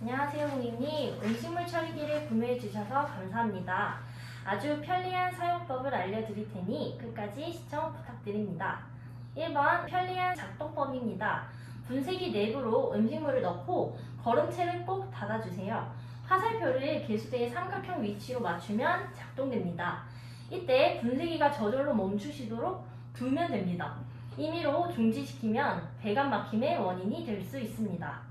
안녕하세요, 고객님. 음식물 처리기를 구매해 주셔서 감사합니다. 아주 편리한 사용법을 알려드릴 테니 끝까지 시청 부탁드립니다. 1번 편리한 작동법입니다. 분쇄기 내부로 음식물을 넣고 거름체를 꼭 닫아주세요. 화살표를 개수대의 삼각형 위치로 맞추면 작동됩니다. 이때 분쇄기가 저절로 멈추시도록 두면 됩니다. 임의로 중지시키면 배관 막힘의 원인이 될 수 있습니다.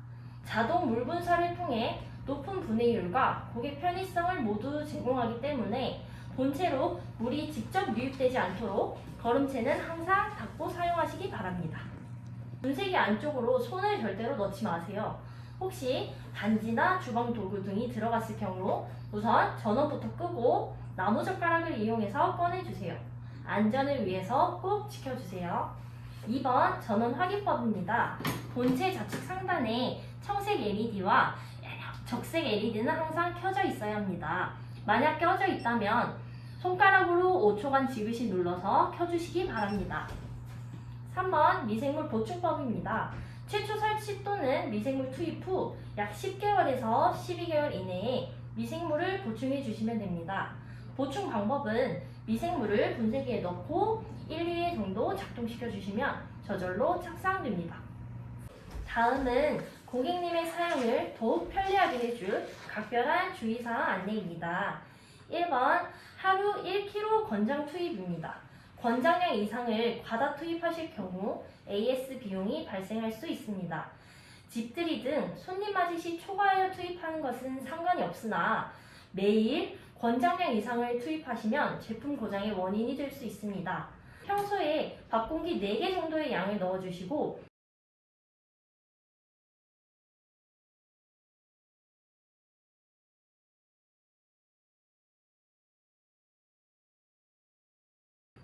자동 물 분사를 통해 높은 분해율과 고객 편의성을 모두 제공하기 때문에 본체로 물이 직접 유입되지 않도록 거름체는 항상 닫고 사용하시기 바랍니다. 분쇄기 안쪽으로 손을 절대로 넣지 마세요. 혹시 반지나 주방 도구 등이 들어갔을 경우 우선 전원부터 끄고 나무젓가락을 이용해서 꺼내주세요. 안전을 위해서 꼭 지켜주세요. 2번 전원 확인법입니다. 본체 좌측 상단에 청색 LED와 적색 LED는 항상 켜져 있어야 합니다. 만약 켜져 있다면 손가락으로 5초간 지그시 눌러서 켜주시기 바랍니다. 3번 미생물 보충법입니다. 최초 설치 또는 미생물 투입 후 약 10개월에서 12개월 이내에 미생물을 보충해 주시면 됩니다. 보충 방법은 미생물을 분쇄기에 넣고 1, 2회 정도 작동시켜 주시면 저절로 착상됩니다. 다음은 고객님의 사용을 더욱 편리하게 해줄 각별한 주의사항 안내입니다. 1번 하루 1kg 권장 투입입니다. 권장량 이상을 과다 투입하실 경우 AS 비용이 발생할 수 있습니다. 집들이 등 손님 맞이 시 초과하여 투입하는 것은 상관이 없으나 매일 권장량 이상을 투입하시면 제품 고장의 원인이 될 수 있습니다. 평소에 밥공기 4개 정도의 양을 넣어주시고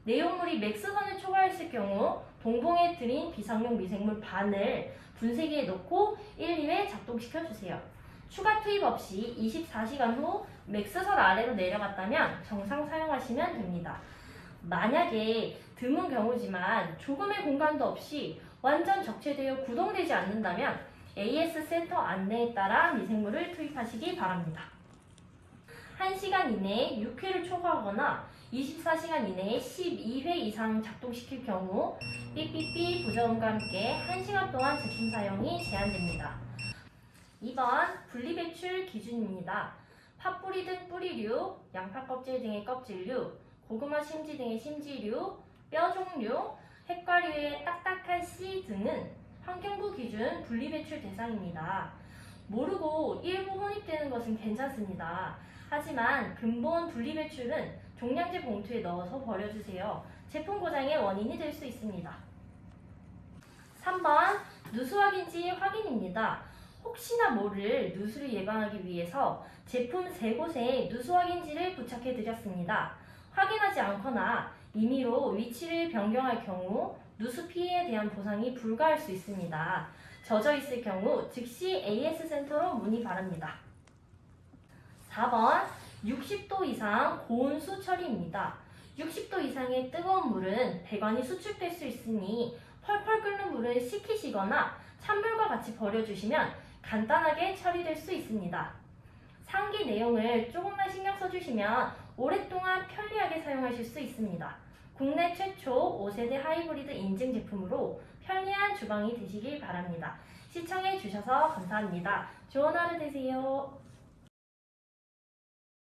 내용물이 맥스선을 초과했을 경우 동봉에 들인 비상용 미생물 반을 분쇄기에 넣고 1, 2회 작동시켜 주세요. 추가 투입 없이 24시간 후 맥스선 아래로 내려갔다면 정상 사용하시면 됩니다. 만약에 드문 경우지만 조금의 공간도 없이 완전 적체되어 구동되지 않는다면 AS 센터 안내에 따라 미생물을 투입하시기 바랍니다. 1시간 이내에 6회를 초과하거나 24시간 이내에 12회 이상 작동시킬 경우 삐삐삐 부저음과 함께 1시간 동안 제품 사용이 제한됩니다. 2번 분리배출 기준입니다. 팥뿌리 등 뿌리류, 양파 껍질 등의 껍질류, 고구마 심지 등의 심지류, 뼈 종류, 핵과류의 딱딱한 씨 등은 환경부 기준 분리배출 대상입니다. 모르고 일부 혼입되는 것은 괜찮습니다. 하지만 근본 분리배출은 종량제 봉투에 넣어서 버려주세요. 제품 고장의 원인이 될 수 있습니다. 3번 누수 확인지 확인입니다. 혹시나 모를 누수를 예방하기 위해서 제품 세 곳에 누수 확인지를 부착해 드렸습니다. 확인하지 않거나 임의로 위치를 변경할 경우 누수 피해에 대한 보상이 불가할 수 있습니다. 젖어 있을 경우 즉시 AS 센터로 문의 바랍니다. 4번 60도 이상 고온수 처리입니다. 60도 이상의 뜨거운 물은 배관이 수축될 수 있으니 펄펄 끓는 물을 식히시거나 찬물과 같이 버려주시면 간단하게 처리될 수 있습니다. 상기 내용을 조금만 신경 써주시면 오랫동안 편리하게 사용하실 수 있습니다. 국내 최초 5세대 하이브리드 인증 제품으로 편리한 주방이 되시길 바랍니다. 시청해 주셔서 감사합니다. 좋은 하루 되세요.